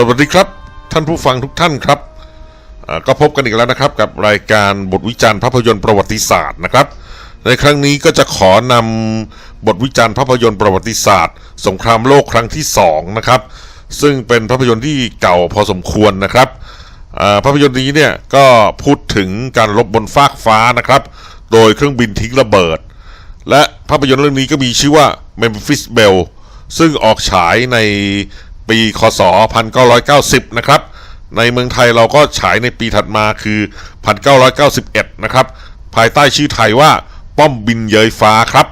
สวัสดีครับ ท่านผู้ฟังทุกท่านครับก็พบกันอีกแล้วนะครับกับรายการบทวิจารณ์ภาพยนตร์ประวัติศาสตร์นะครับ ในครั้งนี้ก็จะขอนำบทวิจารณ์ภาพยนตร์ประวัติศาสตร์ สงครามโลกครั้งที่สองนะครับซึ่งเป็นภาพยนตร์ที่เก่าพอสมควรนะครับภาพยนตร์นี้เนี่ยก็พูดถึงการรบบนฟากฟ้านะครับ โดยเครื่องบินทิ้งระเบิด และภาพยนตร์เรื่องนี้ก็มีชื่อว่า Memphis Bell ซึ่งออกฉายใน ปีคศ 1990 นะครับ ในเมืองไทยเราก็ฉายในปีถัดมาคือ 1991 นะครับ ภายใต้ชื่อไทยว่าป้อมบินเยยฟ้าครับ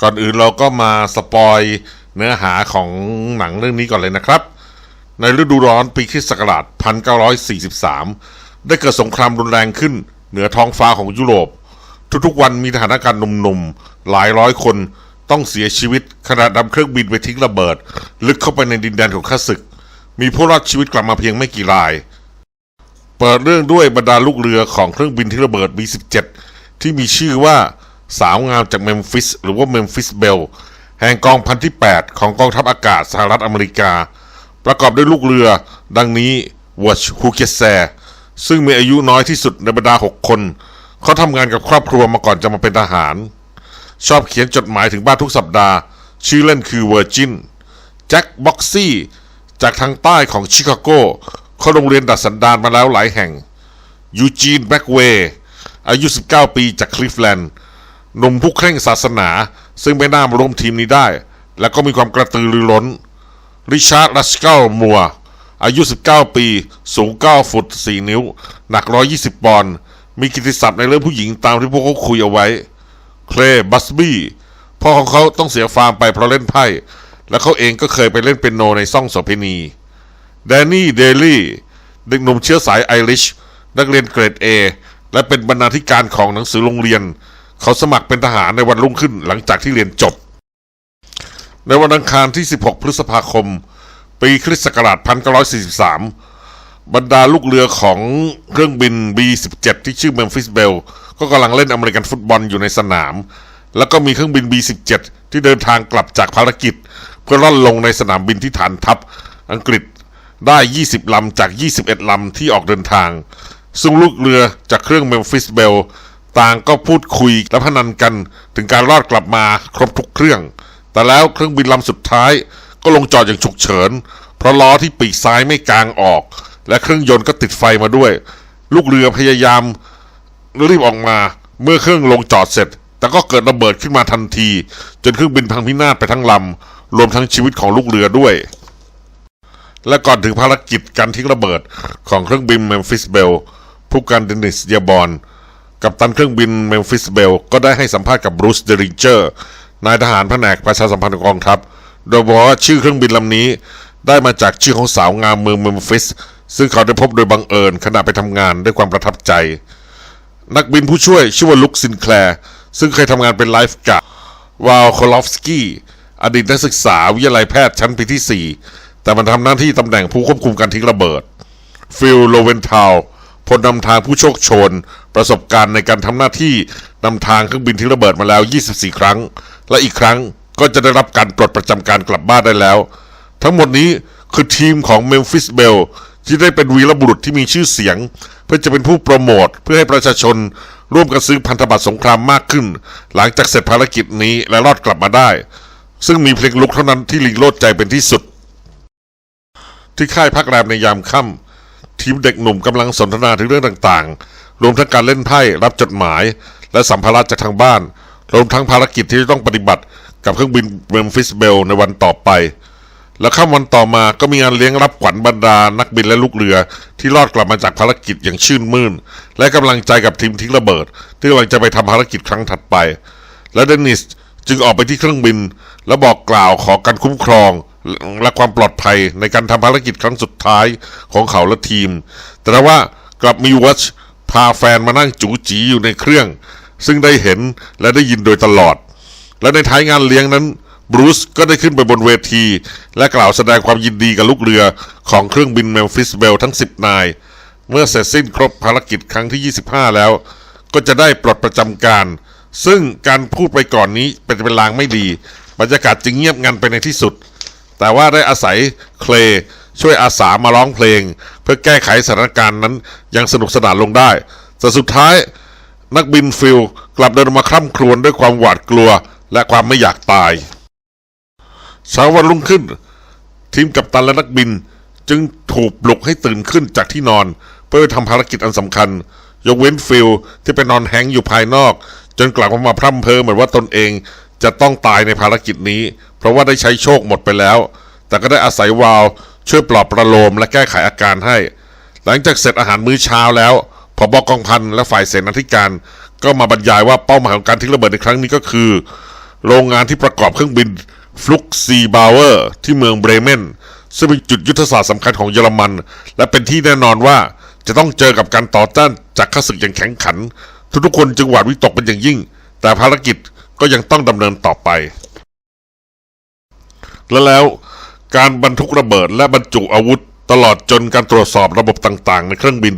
ก่อนอื่นเราก็มาสปอยเนื้อหาของหนังเรื่องนี้ก่อนเลยนะครับ ในฤดูร้อนปีคริสต์ศักราช 1943 ได้เกิดสงครามรุนแรงขึ้นเหนือท้องฟ้าของยุโรป ทุกๆวันมีทหารอากาศหนุ่มๆหลายร้อยคน ต้องเสียชีวิตขณะนำเครื่องบินไปทิ้งระเบิด ลึกเข้าไปในดินแดนของข้าศึก มีผู้รอดชีวิตกลับมาเพียงไม่กี่ราย เปิดเรื่องด้วยบรรดาลูกเรือของเครื่องบินที่ระเบิด B-17 ที่มีชื่อว่าสาวงามจากเมมฟิสหรือว่าเมมฟิสเบลแห่งกองพันที่ 8 ของกองทัพอากาศสหรัฐอเมริกา ประกอบด้วยลูกเรือดังนี้วอชฮูเกแซซึ่งมีอายุน้อยที่สุดในบรรดา 6 คน เขาทำงานกับครอบครัวมาก่อนจะมาเป็นทหาร ชอบเขียนจดหมายถึงบ้านทุกสัปดาห์ ชื่อเล่นคือเวอร์จินแจ็คบ็อกซี่จากทางใต้ของชิคาโกเขาโรงเรียนดัดสันดานมาแล้วหลายแห่ง ยูจีนแบ็กเวย์อายุ 19 ปีจากคลิฟแลนด์หนุ่มผู้เคร่งศาสนา ซึ่งไม่น่ามาร่วมทีมนี้ได้ และก็มีความกระตือรือร้น ริชาร์ดลัสเกลมัว อายุ 19 ปี สูง 9 ฟุต 4 นิ้ว หนัก 120 ปอนด์ มีกิติศัพท์ในเรื่องผู้หญิงตามที่พวกเขาคุยเอาไว้ เคลย์บัสบี้พ่อของเขาต้องเสียฟาร์มไปเพราะเล่นไพ่ และเขาเองก็เคยไปเล่นเปียโนในซ่องโสเภณีแดนนี่เดลี่เด็กหนุ่มเชื้อสายไอริชนักเรียนเกรด A และเป็นบรรณาธิการของหนังสือโรงเรียน เขาสมัครเป็นทหารในวันรุ่งขึ้นหลังจากที่เรียนจบ ในวันอังคารที่ 16 พฤษภาคม ปีคริสต์ศักราช 1943 บรรดาลูกเรือของเครื่องบิน B-17 ที่ชื่อ Memphis Belle ก็กำลังเล่นอเมริกันฟุตบอลอยู่ในสนาม แล้วก็มีเครื่องบิน B-17 ที่เดินทางกลับจากภารกิจ เพื่อล่อนลงในสนามบินที่ฐานทัพอังกฤษได้ 20 ลำจาก 21 ลำที่ออกเดินทาง ซึ่งลูกเรือจากเครื่อง Memphis Belle ต่างก็พูดคุยและพนันกันถึงการรอดกลับมาครบทุกเครื่อง แต่แล้วเครื่องบินลำสุดท้ายก็ลงจอดอย่างฉุกเฉิน เพราะล้อที่ปีกซ้ายไม่กลางออก และเครื่องยนต์ก็ติดไฟมาด้วย ลูกเรือพยายาม รีบออกมา เมื่อเครื่องลงจอดเสร็จ แต่ก็เกิดระเบิดขึ้นมาทันที จนเครื่องบินพังพินาศไปทั้งลำ รวมทั้งชีวิตของลูกเรือด้วย และก่อนถึงภารกิจการทิ้งระเบิดของเครื่องบินเมมฟิสเบลผู้การเดนิสเยบอนกับตันเครื่องบินเมมฟิสเบลก็ได้ให้สัมภาษณ์กับบรูซเดริงเจอร์นายทหารแผนกประชาสัมพันธ์กองทัพ โดยบอกว่าชื่อเครื่องบินลำนี้ ได้มาจากชื่อของสาวงามเมืองเมมฟิส ซึ่งเขาได้พบโดยบังเอิญขณะไปทำงานด้วยความประทับใจ นักบินผู้ช่วยชื่อว่าลุคซินแคลร์ซึ่งเคยทำงานเป็นไลฟ์การ์ดวาลโคลอฟสกี้อดีตนักศึกษาวิทยาลัยแพทย์ชั้นปีที่ 4 แต่มันทำหน้าที่ตำแหน่งผู้ควบคุมการทิ้งระเบิด ฟิลโลเวนทาวพลนำทางผู้โชคชน ประสบการณ์ในการทำหน้าที่นำทางเครื่องบินทิ้งระเบิดมาแล้ว 24 ครั้ง และอีกครั้งก็จะได้รับการปลดประจำการกลับบ้านได้แล้ว ทั้งหมดนี้คือทีมของเมมฟิสเบล ที่ได้เป็นวีรบุรุษที่มีชื่อเสียง เพื่อจะเป็นผู้โปรโมทเพื่อให้ประชาชน ร่วมกันซื้อพันธบัตรสงครามมากขึ้น หลังจากเสร็จภารกิจนี้และรอดกลับมาได้ ซึ่งมีเพลงลุกเท่านั้นที่ลิงโลดใจเป็นที่สุด ที่ค่ายพักแรมในยามค่ำทีมเด็กหนุ่มกำลังสนทนาถึงเรื่องต่างๆ รวมทั้งการเล่นไพ่รับจดหมาย และสัมภาระจากทางบ้านรวมทั้งภารกิจที่จะต้องปฏิบัติกับเครื่องบินเมมฟิสเบลในวันต่อไป แล้วค่ำวันต่อมาก็มีงานเลี้ยงรับขวัญบรรดานักบินและลูกเรือ ที่รอดกลับมาจากภารกิจอย่างชื่นมื่น และกำลังใจกับทีมทิ้งระเบิด ที่กำลังจะไปทำภารกิจครั้งถัดไป และเดนิสจึงออกไปที่เครื่องบิน และบอกกล่าวขอการคุ้มครองและความปลอดภัยในการทำภารกิจครั้งสุดท้ายของเขาและทีม แต่ว่ากลับมีวัชพาแฟนมานั่งจูจีอยู่ในเครื่อง ซึ่งได้เห็นและได้ยินโดยตลอด และในท้ายงานเลี้ยงนั้น บรูซก็ได้ขึ้นไปบนเวที และกล่าวแสดงความยินดีกับลูกเรือของเครื่องบินเมลฟิสเบลทั้ง 10 นาย เมื่อเสร็จสิ้นครบภารกิจครั้งที่ 25 แล้ว ก็จะได้ปลดประจำการ ซึ่งการพูดไปก่อนนี้เป็นเป็นลางไม่ดี บรรยากาศจึงเงียบงันไปในที่สุด แต่ว่าได้อาศัยเคลช่วยอาสามาร้องเพลง เพื่อแก้ไขสถานการณ์นั้นยังสนุกสนานลงได้ แต่สุดท้ายนักบินฟิลกลับเดินมาคร่ำครวญด้วยความหวาดกลัวและความไม่อยากตาย เช้าวันรุ่งขึ้น ทีมกัปตันและนักบิน จึงถูกปลุกให้ตื่นขึ้นจากที่นอน เพื่อทำภารกิจอันสำคัญ ยกเว้นฟิลที่ไปนอนแฮงอยู่ภายนอก จนกลับมาพร่ำเพ้อเหมือนว่าตนเองจะต้องตายในภารกิจนี้ เพราะว่าได้ใช้โชคหมดไปแล้ว แต่ก็ได้อาศัยวาลช่วยปลอบประโลมและแก้ไขอาการให้ หลังจากเสร็จอาหารมื้อเช้าแล้วพบกองพันและฝ่ายเสนาธิการก็มาบรรยายว่าเป้าหมายของการทิ้งระเบิดในครั้งนี้ก็คือ โรงงานที่ประกอบเครื่องบิน ฟลุกซีบาวเวอร์ที่เมืองเบรเมนซึ่งเป็นจุดยุทธศาสตร์สำคัญของเยอรมัน และเป็นที่แน่นอนว่าจะต้องเจอกับการต่อต้านจากข้าศึกอย่างแข็งขัน ทุกๆคนจึงหวาดวิตกเป็นอย่างยิ่ง แต่ภารกิจก็ยังต้องดำเนินต่อไป และแล้วการบรรทุกระเบิดและบรรจุอาวุธ ตลอดจนการตรวจสอบระบบต่างๆ ในเครื่องบิน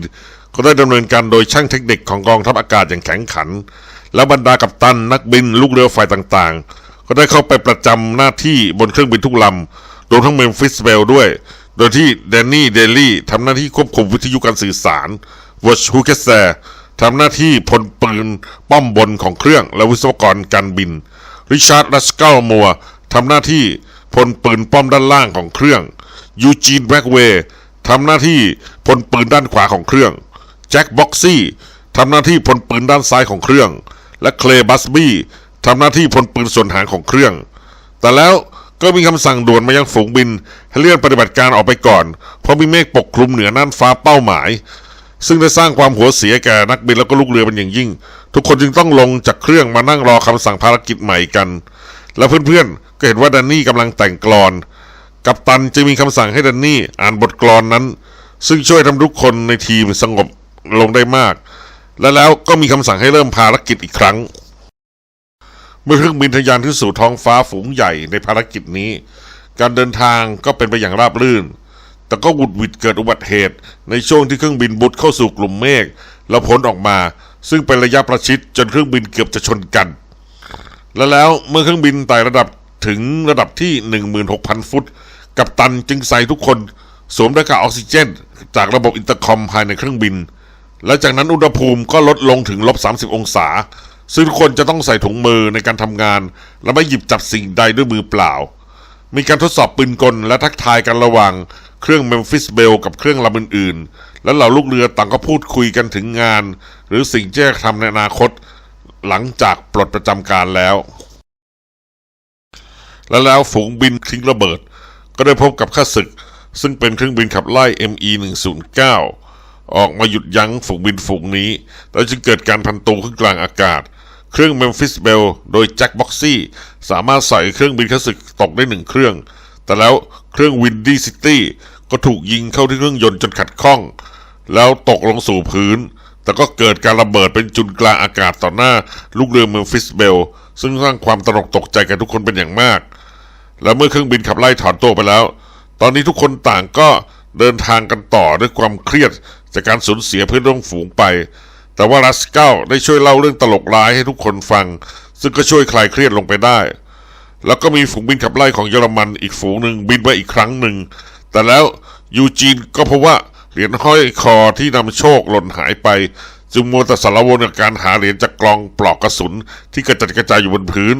ก็ได้ดำเนินการโดยช่างเทคนิคของกองทัพอากาศอย่างแข็งขัน และบรรดากัปตันนักบิน ลูกเรือฝ่ายต่างๆ ก็ได้เข้าไปประจำหน้าที่บนเครื่องบินทุกลำรวมทั้งเมมฟิสเบลด้วย โดยที่แดนนี่เดลี่ทำหน้าที่ควบคุมวิทยุการสื่อสารวอชฮูเคสแซทำหน้าที่พลปืนป้อมบนของเครื่องและวิศวกรการบิน ริชาร์ดรัสเกลมัวทำหน้าที่พลปืนป้อมด้านล่างของเครื่อง ยูจีนแบ็กเวย์ทำหน้าที่พลปืนด้านขวาของเครื่อง แจ็คบ็อกซี่ทำหน้าที่พลปืนด้านซ้ายของเครื่อง และเคลย์บัสบี้ ทำหน้าที่พลปืนส่วนหางของเครื่อง แต่แล้วก็มีคำสั่งด่วนมายังฝูงบิน ให้เลื่อนปฏิบัติการออกไปก่อน เพราะมีเมฆปกคลุมเหนือน่านฟ้าเป้าหมาย ซึ่งได้สร้างความหัวเสียแก่นักบินแล้วก็ลูกเรือเป็นอย่างยิ่ง ทุกคนจึงต้องลงจากเครื่องมานั่งรอคำสั่งภารกิจใหม่กัน และเพื่อนๆก็เห็นว่าแดนนี่กำลังแต่งกลอน กัปตันจึงมีคำสั่งให้แดนนี่อ่านบทกลอนนั้น ซึ่งช่วยทำทุกคนในทีมสงบลงได้มาก และแล้วก็มีคำสั่งให้เริ่มภารกิจอีกครั้ง เมื่อเครื่องบินทะยานขึ้นสู่ท้องฟ้าฝูงใหญ่ในภารกิจนี้ การเดินทางก็เป็นไปอย่างราบรื่น แต่ก็หวุดหวิดเกิดอุบัติเหตุ ในช่วงที่เครื่องบินบุดเข้าสู่กลุ่มเมฆแล้วพ้นออกมา ซึ่งเป็นระยะประชิดจนเครื่องบินเกือบจะชนกัน และแล้วเมื่อเครื่องบินไต่ระดับถึงระดับที่ 16,000 ฟุต กัปตันจึงใส่ทุกคนสวมหน้ากากออกซิเจน จากระบบอินเตอร์คอมภายในเครื่องบิน และจากนั้นอุณหภูมิก็ลดลงถึงลบ 30 องศา ซึ่งทุกคนจะต้องใส่ถุงมือในการทำงาน และไม่หยิบจับสิ่งใดด้วยมือเปล่า มีการทดสอบปืนกลและทักทายกันระหว่างเครื่องเมมฟิสเบลกับเครื่องลำอื่นๆ และเหล่าลูกเรือต่างก็พูดคุยกันถึงงาน หรือสิ่งที่จะทำในอนาคต หลังจากปลดประจำการแล้ว และแล้วฝูงบินทิ้งระเบิด ก็ได้พบกับข้าศึก ซึ่งเป็นเครื่องบินขับไล่ ME 109ออกมาหยุดยั้งฝูงบินฝูงนี้ แล้วจึงเกิดการพันตูขึ้นกลางอากาศ เครื่องเมมฟิสเบลโดยแจ็คบ็อกซี่สามารถใส่เครื่องบินข้าศึกตกได้หนึ่งเครื่อง แต่แล้วเครื่องวินดี้ซิตี้ก็ถูกยิงเข้าที่เครื่องยนต์จนขัดข้อง แล้วตกลงสู่พื้น แต่ก็เกิดการระเบิดเป็นจุนกลางอากาศต่อหน้า ลูกเรือเมมฟิสเบล ซึ่งสร้างความตระหนกตกใจแก่ทุกคนเป็นอย่างมาก และเมื่อเครื่องบินขับไล่ถอนตัวไปแล้ว ตอนนี้ทุกคนต่างก็เดินทางกันต่อด้วยความเครียดจากการสูญเสียเพื่อนร่วมฝูงไป แต่ว่ารัสเก้าได้ช่วยเล่าเรื่องตลกร้ายให้ทุกคนฟัง ซึ่งก็ช่วยคลายเครียดลงไปได้ แล้วก็มีฝูงบินขับไล่ของเยอรมันอีกฝูงหนึ่งบินไปอีกครั้งหนึ่ง แต่แล้วยูจีนก็พบว่าเหรียญห้อยคอที่นำโชคหล่นหายไป จึงมัวแต่สารวนกับการหาเหรียญจากกลองปลอกกระสุนที่กระจัดกระจายอยู่บนพื้น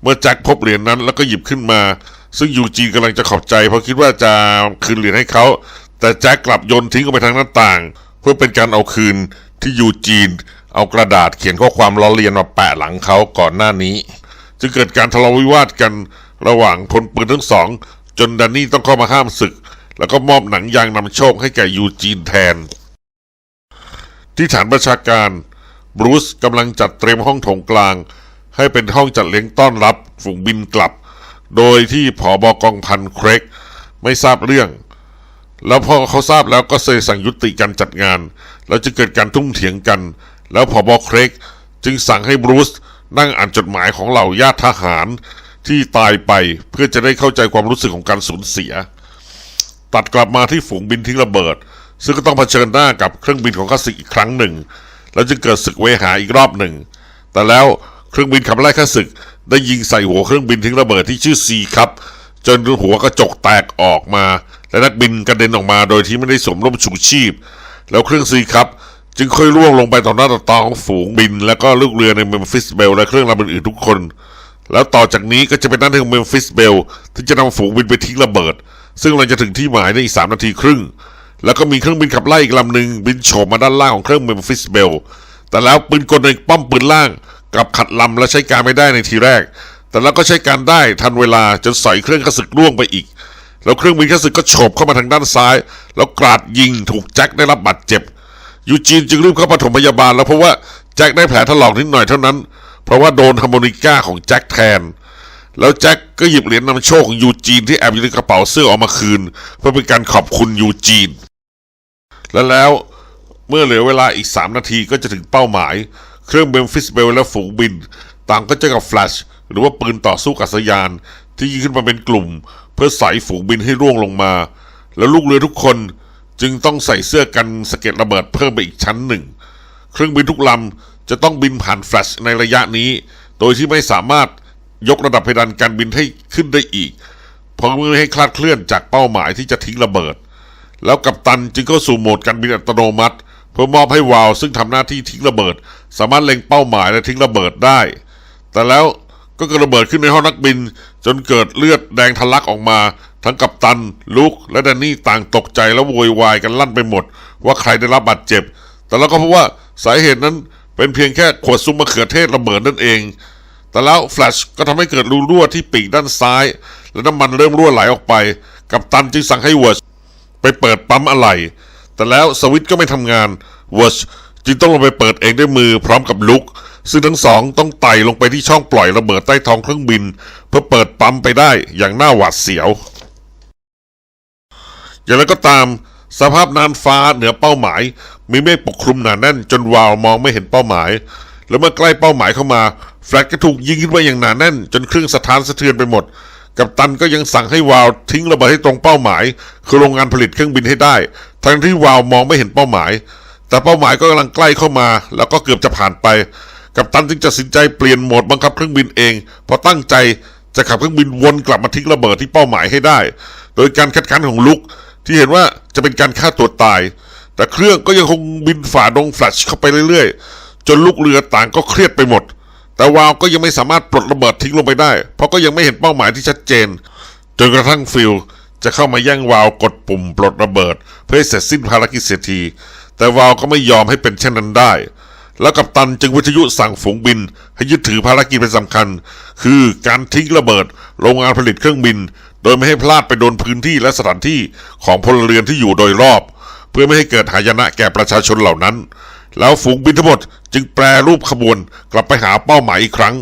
เมื่อแจ็คพบเหรียญนั้นแล้วก็หยิบขึ้นมา ซึ่งยูจีนกำลังจะขอบใจเพราะคิดว่าจะคืนเหรียญให้เขา แต่แจ็คกลับโยนทิ้งออกไปทางหน้าต่าง เพื่อเป็นการเอาคืน ที่ยูจีน เอากระดาษเขียนข้อความล้อเลียนมาแปะหลังเขาก่อนหน้านี้ จึงเกิดการทะเลาะวิวาทกันระหว่างพลปืนทั้งสอง จนแดนนี่ต้องเข้ามาห้ามศึก แล้วก็มอบหนังยางนำโชคให้แก่ยูจีนแทน ที่ฐานประชาการบรูซกำลังจัดเตรียมห้องโถงกลาง ให้เป็นห้องจัดเลี้ยงต้อนรับฝูงบินกลับ โดยที่ผอบอกองพันเครกไม่ทราบเรื่อง แล้วพอเขาทราบแล้วก็เลยสั่งยุติการจัดงาน แล้วจะเกิดการทุ่มเถียงกัน แล้วผอบอเครกจึงสั่งให้บรูซนั่งอ่านจดหมายของเหล่าญาติทหารที่ตายไปเพื่อจะได้เข้าใจความรู้สึกของการสูญเสีย ตัดกลับมาที่ฝูงบินทิ้งระเบิด ซึ่งก็ต้องเผชิญหน้ากับเครื่องบินของข้าศึกอีกครั้งหนึ่ง แล้วจึงเกิดศึกเวหาอีกรอบหนึ่ง แต่แล้วเครื่องบินขับไล่ข้าศึก ได้ยิงใส่หัวเครื่องบินทิ้งระเบิดที่ชื่อซีครับ จนหัวกระจกแตกออกมา และนักบินกระเด็นออกมาโดยที่ไม่ได้สวมร่มชูชีพ แล้วเครื่องซีครับจึงค่อยร่วงลงไปต่อหน้าต่อตาของฝูงบิน และก็ลูกเรือในเมมฟิสเบลและเครื่องลำอื่นๆทุกคน แล้วต่อจากนี้ก็จะเป็นหน้าที่ของเมมฟิสเบลที่จะนำฝูงบินไปทิ้งระเบิด ซึ่งเราจะถึงที่หมายในอีกสามนาทีครึ่ง แล้วก็มีเครื่องบินขับไล่อีกลำหนึ่งบินโฉบมาด้านล่างของเครื่องเมมฟิสเบลแต่แล้วปืนกลในป้อมปืนล่างกลับขัดลำและใช้การไม่ได้ในทีแรก แต่แล้วก็ใช้การได้ทันเวลาจนสอยเครื่องกระสึกล่วงไปอีก แล้วเครื่องบินกระสึกก็โฉบเข้ามาทางด้านซ้าย แล้วกราดยิงถูกแจ็คได้รับบาดเจ็บ ยูจีนจึงรีบเข้าปฐมพยาบาล แล้วเพราะว่าแจ็คได้แผลถลอกนิดหน่อยเท่านั้น เพราะว่าโดนฮาร์โมนิก้าของแจ็คแทน แล้วแจ็คก็หยิบเหรียญนำโชคของยูจีนที่แอบอยู่ในกระเป๋าเสื้อออกมาคืน เพื่อเป็นการขอบคุณยูจีน และแล้วเมื่อเหลือเวลาอีก 3 นาทีก็จะถึงเป้าหมาย เครื่องเบมฟิสเบลและฝูงบิน ต่างก็เจอกับแฟลชหรือว่าปืนต่อสู้กับสยานที่ยิงขึ้นมาเป็นกลุ่ม เพื่อใส่ฝูงบินให้ร่วงลงมา แล้วลูกเรือทุกคนจึงต้องใส่เสื้อกันสะเก็ดระเบิดเพิ่มไปอีกชั้นหนึ่ง เครื่องบินทุกลำจะต้องบินผ่านแฟลชในระยะนี้ โดยที่ไม่สามารถยกระดับเพดานการบินให้ขึ้นได้อีก เพราะไม่ให้คลาดเคลื่อนจากเป้าหมายที่จะทิ้งระเบิด แล้วกัปตันจึงเข้าสู่โหมดการบินอัตโนมัติ เพื่อมอบให้วาล์วซึ่งทำหน้าที่ทิ้งระเบิด สามารถเล็งเป้าหมายและทิ้งระเบิดได้ แต่แล้วก็กระเบิดขึ้นในห้องนักบิน จนเกิดเลือดแดงทะลักออกมา ทั้งกัปตัน ลุกและแดนนี่ต่างตกใจและโวยวายกันลั่นไปหมด ว่าใครได้รับบาดเจ็บ แต่แล้วก็พบว่าสาเหตุนั้นเป็นเพียงแค่ขวดซุปมะเขือเทศระเบิดนั่นเอง แต่แล้วแฟลชก็ทำให้เกิดรูรั่วที่ปีกด้านซ้าย และน้ำมันเริ่มรั่วไหลออกไป กัปตันจึงสั่งให้เวิร์ชไปเปิดปั๊มอะไหล่แต่แล้วสวิตช์ก็ไม่ทำงานเวิร์ช จึงต้องลงไปเปิดเองด้วยมือพร้อมกับลุก ซึ่งทั้งสองต้องไต่ลงไปที่ช่องปล่อยระเบิดใต้ท้องเครื่องบิน เพื่อเปิดปั๊มไปได้อย่างน่าหวาดเสียว อย่างไรก็ตามสภาพน่านฟ้าเหนือเป้าหมาย มีเมฆปกคลุมหนาแน่นจนวาวมองไม่เห็นเป้าหมาย แล้วเมื่อใกล้เป้าหมายเข้ามา แฟลชก็ถูกยิงขึ้นไปอย่างหนาแน่น จนเครื่องสถานสะเทือนไปหมด กัปตันก็ยังสั่งให้วาวทิ้งระเบิดให้ตรงเป้าหมาย คือโรงงานผลิตเครื่องบินให้ได้ ทั้งที่วาวมองไม่เห็นเป้าหมาย แต่เป้าหมายก็กำลังใกล้เข้ามา แล้วก็เกือบจะผ่านไป กัปตันจึงตัดสินใจเปลี่ยนโหมดบังคับเครื่องบินเองเพราะตั้งใจจะขับเครื่องบินวนกลับมาทิ้งระเบิดที่เป้าหมายให้ได้ โดยการคัดค้านของลุกที่เห็นว่าจะเป็นการฆ่าตัวตาย แต่เครื่องก็ยังคงบินฝ่าดงแฟลชเข้าไปเรื่อยๆ จนลูกเรือต่างก็เครียดไปหมด แต่วาวก็ยังไม่สามารถปลดระเบิดทิ้งลงไปได้ เพราะก็ยังไม่เห็นเป้าหมายที่ชัดเจน จนกระทั่งฟิลจะเข้ามาแย่งวาวกดปุ่มปลดระเบิด เพื่อให้เสร็จสิ้นภารกิจเสียที แต่วาวก็ไม่ยอมให้เป็นเช่นนั้นได้ แล้วกัปตันจึงวิทยุสั่งฝูงบิน ให้ยึดถือภารกิจเป็นสำคัญ คือการทิ้งระเบิดโรงงานผลิตเครื่องบิน โดยไม่ให้พลาดไปโดนพื้นที่และสถานที่ของพลเรือนที่อยู่โดยรอบ เพื่อไม่ให้เกิดหายนะแก่ประชาชนเหล่านั้น แล้วฝูงบินทั้งหมดจึงแปรรูปขบวนกลับไปหาเป้าหมายอีกครั้ง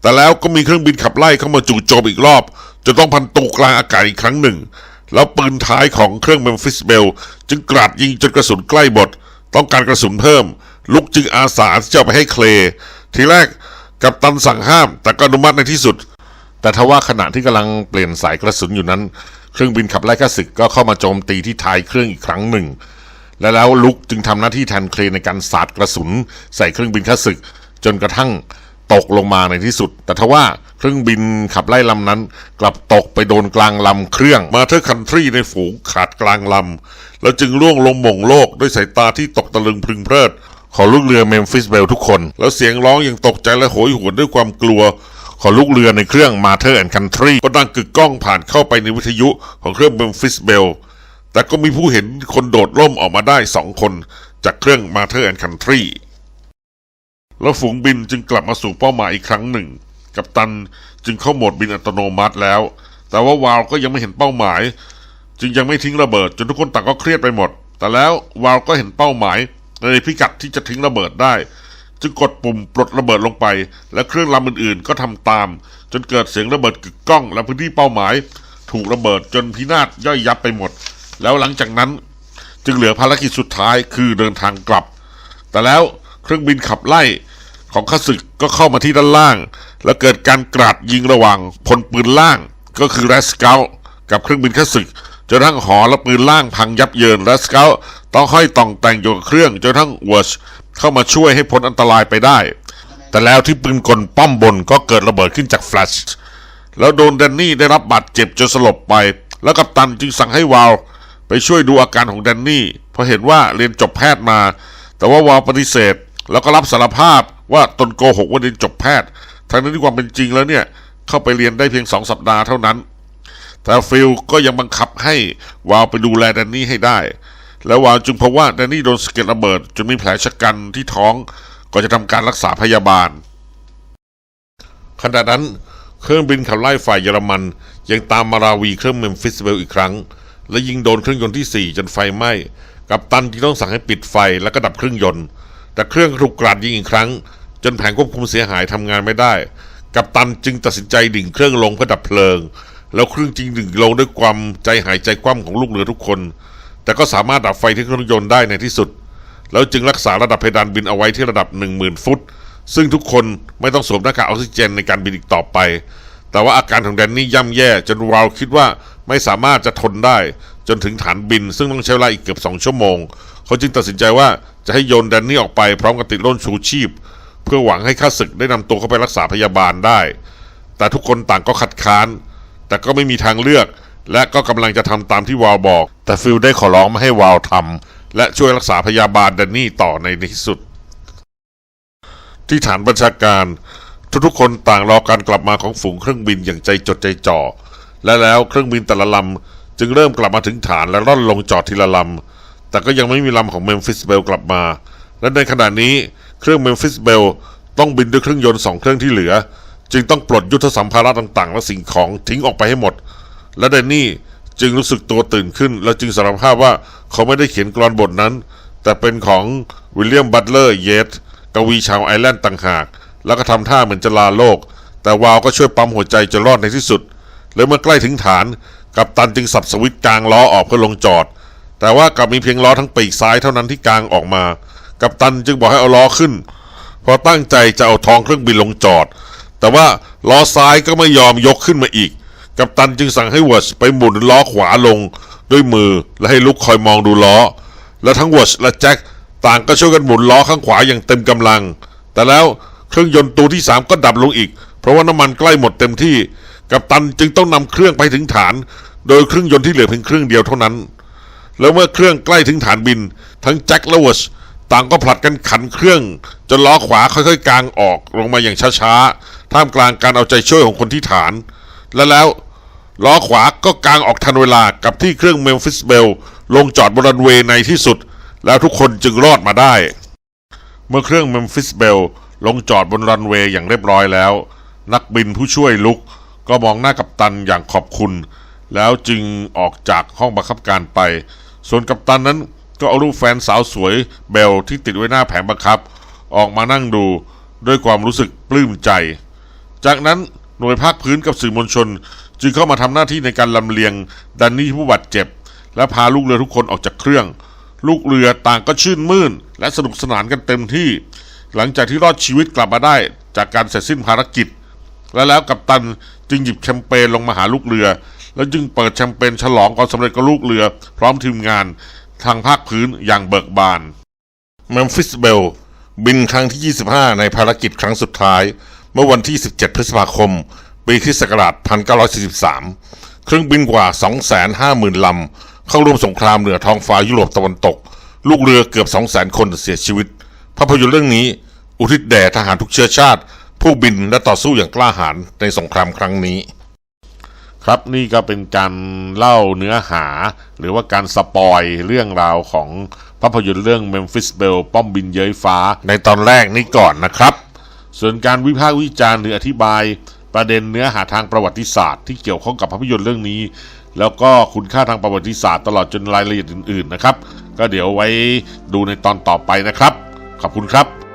แต่แล้วก็มีเครื่องบินขับไล่เข้ามาจู่โจมอีกรอบจนต้องพันตูกลางอากาศอีกครั้งหนึ่ง แล้วปืนท้ายของเครื่องเมมฟิสเบล จึงกราดยิงจนกระสุนใกล้หมด ต้องการกระสุนเพิ่ม ลุกจึงอาสาที่จะเอาไปให้เคล ทีแรกกับตันสั่งห้าม แต่ก็อนุมัติในที่สุด แต่ทว่าขณะที่กำลังเปลี่ยนสายกระสุนอยู่นั้น เครื่องบินขับไล่ข้าศึกก็เข้ามาโจมตีที่ท้ายเครื่องอีกครั้งหนึ่ง และแล้วลุกจึงทำหน้าที่แทนเคลในการสาดกระสุน ใส่เครื่องบินข้าศึก จนกระทั่ง ตกลงมาในที่สุด แต่ทว่าเครื่องบินขับไล่ลำนั้น กลับตกไปโดนกลางลำเครื่องมาเธอคันทรีในฝูงขาดกลางลำ แล้วจึงล่วงลงหม่งโลกด้วยสายตาที่ตกตะลึงพึงเพลิด ของลูกเรือเมมฟิสเบลทุกคน แล้วเสียงร้องอย่างตกใจและโหยหวนด้วยความกลัวของลูกเรือในเครื่องมาเธอแอนคันทรีก็ดังกึกก้องผ่านเข้าไปในวิทยุของเครื่องเมมฟิสเบลแต่ก็มีผู้เห็นคนโดดร่มออกมาได้สองคน จากเครื่องมาเธอแอนคันทรี แล้วฝูงบินจึงกลับมาสู่เป้าหมายอีกครั้งหนึ่ง กัปตันจึงเข้าโหมดบินอัตโนมัติแล้ว แต่ว่าวาลก็ยังไม่เห็นเป้าหมาย จึงยังไม่ทิ้งระเบิด จนทุกคนต่างก็เครียดไปหมด แต่แล้ววาลก็เห็นเป้าหมาย ในพิกัดที่จะทิ้งระเบิดได้ จึงกดปุ่มปลดระเบิดลงไป และเครื่องลำอื่นๆ ก็ทำตาม จนเกิดเสียงระเบิดกึกก้อง และพื้นที่เป้าหมาย ถูกระเบิดจนพินาศย่อยยับไปหมด แล้วหลังจากนั้นจึงเหลือภารกิจสุดท้ายคือเดินทางกลับ แต่แล้วเครื่องบินขับไล่ ของข้าศึกก็เข้ามาที่ด้านล่าง แล้วเกิดการกราดยิงระหว่างพลปืนล่าง ก็คือแรสเกลกับเครื่องบินข้าศึกจนทั้งหอและปืนล่างพังยับเยินแรสเกลต้องห้อยต่องแต่งอยู่กับเครื่องจนทั้งเวิร์ชเข้ามาช่วยให้พ้นอันตรายไปได้ แต่แล้วที่ปืนกลป้อมบนก็เกิดระเบิดขึ้นจากแฟลชแล้วโดนแดนนี่ได้รับบาดเจ็บจนสลบไป แล้วกัปตันจึงสั่งให้วาลไปช่วยดูอาการของแดนนี่เพราะเห็นว่าเรียนจบแพทย์มา แต่ว่าวาลปฏิเสธ แล้วก็รับสารภาพ ว่าตนโกหกว่าเรียนจบแพทย์ทั้งนั้นที่ความเป็นจริงแล้วเนี่ย เข้าไปเรียนได้เพียงสองสัปดาห์เท่านั้น แต่ฟิลก็ยังบังคับให้วาลไปดูแลแดนนี่ให้ได้ แล้ววาลจึงพบว่าแดนนี่โดนสะเก็ดระเบิด จนมีแผลชะกันที่ท้องก่อนจะทำการรักษาพยาบาล ขณะนั้นเครื่องบินขับไล่ฝ่ายเยอรมัน ยังตามมาราวีเครื่องเมมฟิสเบลอีกครั้ง และยิงโดนเครื่องยนต์ที่ 4 จนไฟไหม้กัปตันจึงต้องสั่งให้ปิดไฟแล้วก็ดับเครื่องยนต์ แต่เครื่องถูกกราดยิงอีกครั้ง จนแผงควบคุมเสียหายทำงานไม่ได้ กัปตันจึงตัดสินใจดิ่งเครื่องลงเพื่อดับเพลิง แล้วเครื่องจริงดิ่งลงด้วยความใจหายใจคว่ำของลูกเรือทุกคน แต่ก็สามารถดับไฟที่เครื่องยนต์ได้ในที่สุด แล้วจึงรักษาระดับเพดานบินเอาไว้ที่ระดับ 10,000 ฟุต ซึ่งทุกคนไม่ต้องสวมหน้ากากออกซิเจนในการบินอีกต่อไป แต่ว่าอาการของแดนนี่ย่ำแย่จนวาลคิดว่าไม่สามารถจะทนได้ จนถึงฐานบิน ซึ่งต้องใช้เวลาอีกเกือบ2ชั่วโมง เขาจึงตัดสินใจว่าจะให้โยนแดนนี่ออกไปพร้อมกับติดร่นชูชีพ เพื่อหวังให้ข้าศึกได้นำตัวเข้าไปรักษาพยาบาลได้ แต่ทุกคนต่างก็คัดค้าน แต่ก็ไม่มีทางเลือก และก็กำลังจะทำตามที่วาลบอก แต่ฟิลได้ขอร้องไม่ให้วาลทำและช่วยรักษาพยาบาลแดนนี่ต่อในที่สุด ที่ฐานบัญชาการ ทุกๆคนต่างรอการกลับมาของฝูงเครื่องบินอย่างใจจดใจจ่อและแล้วเครื่องบินแต่ละลำจึงเริ่มกลับมาถึงฐานและร่อนลงจอดทีละลำแต่ก็ยังไม่มีลำของเมมฟิสเบลกลับมา และในขณะนี้ เครื่องเมมฟิสเบลต้องบินด้วยเครื่องยนต์สองเครื่องที่เหลือ จึงต้องปลดยุทธสัมภาระต่างๆ และสิ่งของทิ้งออกไปให้หมด และแดนนี่จึงรู้สึกตัวตื่นขึ้น และจึงสารภาพว่าเขาไม่ได้เขียนกรอนบทนั้น แต่เป็นของวิลเลียมบัตเลอร์เยตกวีชาวไอร์แลนด์ต่างหาก แล้วก็ทำท่าเหมือนจะลาโลก แต่วาวก็ช่วยปั๊มหัวใจจนรอดในที่สุด แล้วเมื่อใกล้ถึงฐาน กัปตันจึงสับสวิตช์กลางล้อออกเพื่อลงจอด แต่ว่ากลับมีเพียงล้อทั้งปีกซ้ายเท่านั้นที่กลางออกมา กัปตันจึงบอกให้เอาล้อขึ้น เพราะตั้งใจจะเอาท้องเครื่องบินลงจอด แต่ว่าล้อซ้ายก็ไม่ยอมยกขึ้นมาอีก กัปตันจึงสั่งให้เวิร์ชไปหมุนล้อขวาลงด้วยมือและให้ลุกคอยมองดูล้อ และทั้งเวิร์ชและแจ็คต่างก็ช่วยกันหมุนล้อข้างขวาอย่างเต็มกำลัง แต่แล้วเครื่องยนต์ตัวที่สามก็ดับลงอีก เพราะว่าน้ำมันใกล้หมดเต็มที่ กัปตันจึงต้องนำเครื่องไปถึงฐาน โดยเครื่องยนต์ที่เหลือเพียงเครื่องเดียวเท่านั้น แล้วเมื่อเครื่องใกล้ถึงฐานบิน ทั้งแจ็คและเวิร์ช ต่างก็ผลัดกันขันเครื่อง จนล้อขวาค่อยๆกางออกลงมาอย่างช้าๆ ท่ามกลางการเอาใจช่วยของคนที่ฐาน และแล้วล้อขวาก็กางออกทันเวลากับที่เครื่องเมมฟิสเบลลงจอดบนรันเวย์ในที่สุด แล้วทุกคนจึงรอดมาได้ เมื่อเครื่องเมมฟิสเบลลงจอดบนรันเวย์อย่างเรียบร้อยแล้ว นักบินผู้ช่วยลุก ก็มองหน้ากัปตันอย่างขอบคุณ แล้วจึงออกจากห้องบังคับการไป ส่วนกัปตันนั้น ก็เอารูปแฟนสาวสวยเบลที่ติดไว้หน้าแผงบังคับ ออกมานั่งดูด้วยความรู้สึกปลื้มใจ จากนั้นหน่วยภาคพื้นกับสื่อมวลชน จึงเข้ามาทำหน้าที่ในการลำเลียงดันนี่ผู้บาดเจ็บ และพาลูกเรือทุกคนออกจากเครื่อง ลูกเรือต่างก็ชื่นมื่น และสนุกสนานกันเต็มที่ หลังจากที่รอดชีวิตกลับมาได้จากการเสร็จสิ้นภารกิจ และแล้วกัปตันจึงหยิบแชมเปญลงมาหาลูกเรือ แล้วจึงเปิดแชมเปญฉลองความสำเร็จกับลูกเรือ พร้อมทีมงาน ทางภาคพื้นอย่างเบิกบานเมมฟิสเบลบินครั้งที่ 25 ในภารกิจครั้งสุดท้าย เมื่อวันที่ 17 พฤษภาคม ปีคริสต์ศักราช1943 เครื่องบินกว่า 250,000 ลำ เข้าร่วมสงครามเหนือท้องฟ้ายุโรปตะวันตก ลูกเรือเกือบ 200,000 คนเสียชีวิต ภาพยนตร์เรื่องนี้ อุทิศแด่ทหารทุกเชื้อชาติ ผู้บินและต่อสู้อย่างกล้าหาญในสงครามครั้งนี้ ครับนี่ก็เป็นการเล่าเนื้อหา หรือว่าการสปอยเรื่องราวของภาพยนตร์เรื่อง Memphis Bell ป้อมบินเย้ยฟ้า ในตอนแรกนี้ก่อนนะครับ ส่วนการวิพากษ์วิจารณ์หรืออธิบายประเด็นเนื้อหาทางประวัติศาสตร์ ที่เกี่ยวข้องกับภาพยนตร์เรื่องนี้ แล้วก็คุณค่าทางประวัติศาสตร์ตลอดจนรายละเอียดอื่นๆนะครับ ก็เดี๋ยวไว้ดูในตอนต่อไปนะครับ ขอบคุณครับ